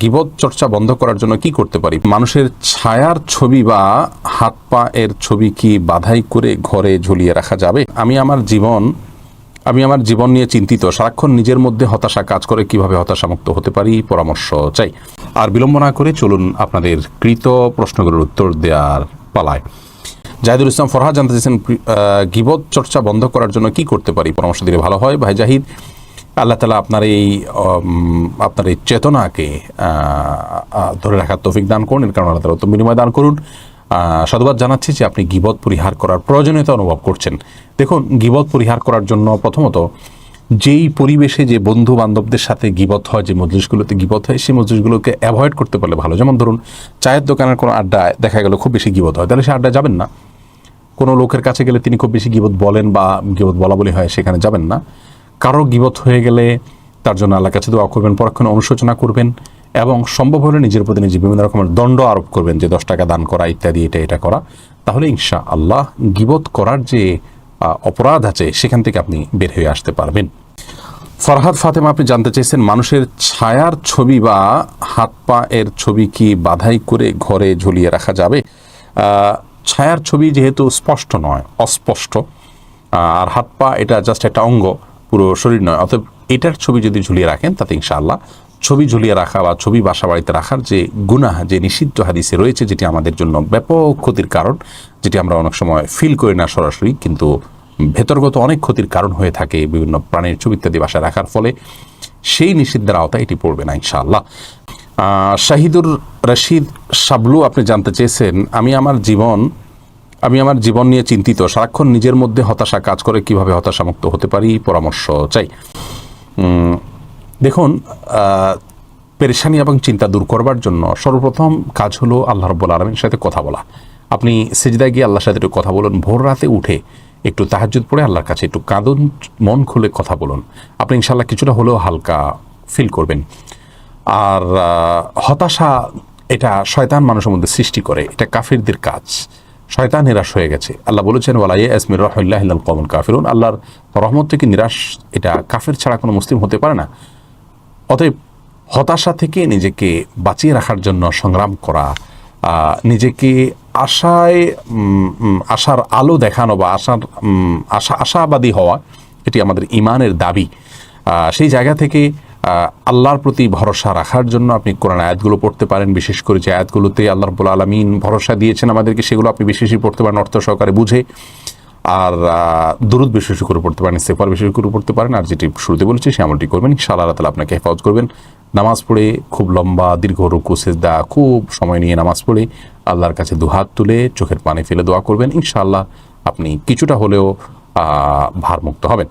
গীবত চর্চা বন্ধ করার জন্য কি করতে পারি? মানুষের ছায়ার ছবি বা হাত পা এর ছবি কি বাধাই করে ঘরে ঝুলিয়ে রাখা যাবে? আমি আমার জীবন, আমি আমার জীবন নিয়ে চিন্তিত। সারাক্ষণ নিজের মধ্যে হতাশা কাজ করে কীভাবে হতাশামুক্ত হতে পারি? পরামর্শ চাই। আর বিলম্ব না করে চলুন আপনাদের কৃত প্রশ্নগুলোর উত্তর দেওয়ার পালায়। জাহিদুল ইসলাম ফরহাদ জানতে চেয়েছেন গীবত চর্চা বন্ধ করার জন্য কি করতে পারি? পরামর্শ দিলে ভালো হয়। ভাই জাহিদ আল্লাহ তালা আপনার এই আপনার এই চেতনাকে ধরে রাখার তৌফিক দান করুন কারণে আল্লাহ তালা উত্তম বিনিময় দান করুন। সাধুবাদ জানাচ্ছি যে আপনি গিবত পরিহার করার প্রয়োজনীয়তা অনুভব করছেন। দেখুন, গিবত পরিহার করার জন্য প্রথমত যেই পরিবেশে যে বন্ধু বান্ধবদের সাথে গিবত হয়, যে মজলিসগুলোতে গিবত হয়, সেই মজলিসগুলোকে অ্যাভয়েড করতে পারলে ভালো। যেমন ধরুন, চায়ের দোকানের কোনো আড্ডায় দেখা গেল খুব বেশি গিবত হয়, তাহলে সে আড্ডায় যাবেন না। কোনো লোকের কাছে গেলে তিনি খুব বেশি গিবত বলেন বা গিবত বলা বলি হয়, সেখানে যাবেন না। কারও গিবত হয়ে গেলে তার জন্য আল্লাহর কাছে দোয়া করবেন, পরক্ষণে অনুশোচনা করবেন এবং সম্ভব হলে নিজের প্রতি নিজে বিভিন্ন রকমের দণ্ড আরোপ করবেন যে দশ টাকা দান করা, ইত্যাদি, এটা এটা করা। তাহলে ইনশা আল্লাহ গিবত করার যে অপরাধ আছে, সেখান থেকে আপনি বের হয়ে আসতে পারবেন। ফরহাদ ফাতেমা, আপনি জানতে চেয়েছেন মানুষের ছায়ার ছবি বা হাত পা এর ছবি কি বাধাই করে ঘরে ঝুলিয়ে রাখা যাবে? ছায়ার ছবি যেহেতু স্পষ্ট নয়, অস্পষ্ট আর হাত পা এটা জাস্ট একটা অঙ্গ। পুরো শরীর নয়। অতএব এটার ছবি যদি ঝুলিয়ে রাখেন, তাতে ইনশাআল্লাহ ছবি ঝুলিয়ে রাখা বা ছবি বাসা বাড়িতে রাখার যে গুনাহ, যে নিষিদ্ধ হাদিসে রয়েছে, যেটি আমাদের জন্য ব্যাপক ক্ষতির কারণ, যেটি আমরা অনেক সময় ফিল করি না সরাসরি, কিন্তু ভেতরগত অনেক ক্ষতির কারণ হয়ে থাকে বিভিন্ন প্রাণীর ছবি ইত্যাদি বাসায় রাখার ফলে সেই নিষিদ্ধের আওতায় এটি পড়বে না ইনশাআল্লাহ। শাহিদুর রশিদ শাবলু, আপনি জানতে চেয়েছেন, আমি আমার জীবন আমি আমার জীবন নিয়ে চিন্তিত। সারাক্ষণ নিজের মধ্যে হতাশা কাজ করে কীভাবে হতাশামুক্ত হতে পারি? পরামর্শ চাই। দেখুন পেরেশানি এবং চিন্তা দূর করবার জন্য সর্বপ্রথম কাজ হলো আল্লাহ রব্বুল আলমীর সাথে কথা বলা। আপনি সেজদায় গিয়ে আল্লাহর সাথে একটু কথা বলুন, ভোর রাতে উঠে একটু তাহাজ্জুদ পড়ে আল্লাহর কাছে একটু কাঁদুন, মন খুলে কথা বলুন। আপনি ইনশাল্লাহ কিছুটা হলেও হালকা ফিল করবেন। আর হতাশা এটা শয়তান মানুষের মধ্যে সৃষ্টি করে। এটা কাফিরদের কাজ। শয়তান নিরাশ হয়ে গেছে। আল্লাহ বলেছেন ওয়ালাই আসমির রহল্লাহ কমন কাফিরুন। আল্লাহর রহমত থেকে নিরাশ, এটা কাফের ছাড়া কোনো মুসলিম হতে পারে না। অতএব হতাশা থেকে নিজেকে বাঁচিয়ে রাখার জন্য সংগ্রাম করা নিজেকে আশায় আশার আলো দেখানো বা আশার আশা, আশাবাদী হওয়া, এটি আমাদের ইমানের দাবি। সেই জায়গা থেকে আল্লাহর প্রতি ভরসা রাখার জন্য আপনি কোরআন আয়াতগুলো পড়তে পারেন। বিশেষ করে যে আয়াতগুলোতে আল্লাহ রব্বুল আলমিন ভরসা দিয়েছেন আমাদেরকে, সেগুলো আপনি বিশেষই পড়তে পারেন, অর্থ সহকারে বুঝে। আর দুরুদ বেশি বেশি করে পড়তে পারেন সেফার বেশি বেশি করে পড়তে পারেন। আর যেটি শুরুতে বলেছি, সে আমলটি করবেন। আল্লাহ তালা আপনাকে হেফাজত করবেন। নামাজ পড়ে খুব লম্বা, দীর্ঘ রুকু, সেজদা, খুব সময় নিয়ে নামাজ পড়ে আল্লাহর কাছে দুহাত তুলে চোখের পানি ফেলে দোয়া করবেন। ইনশাআল্লাহ আপনি কিছুটা হলেও ভারমুক্ত হবেন।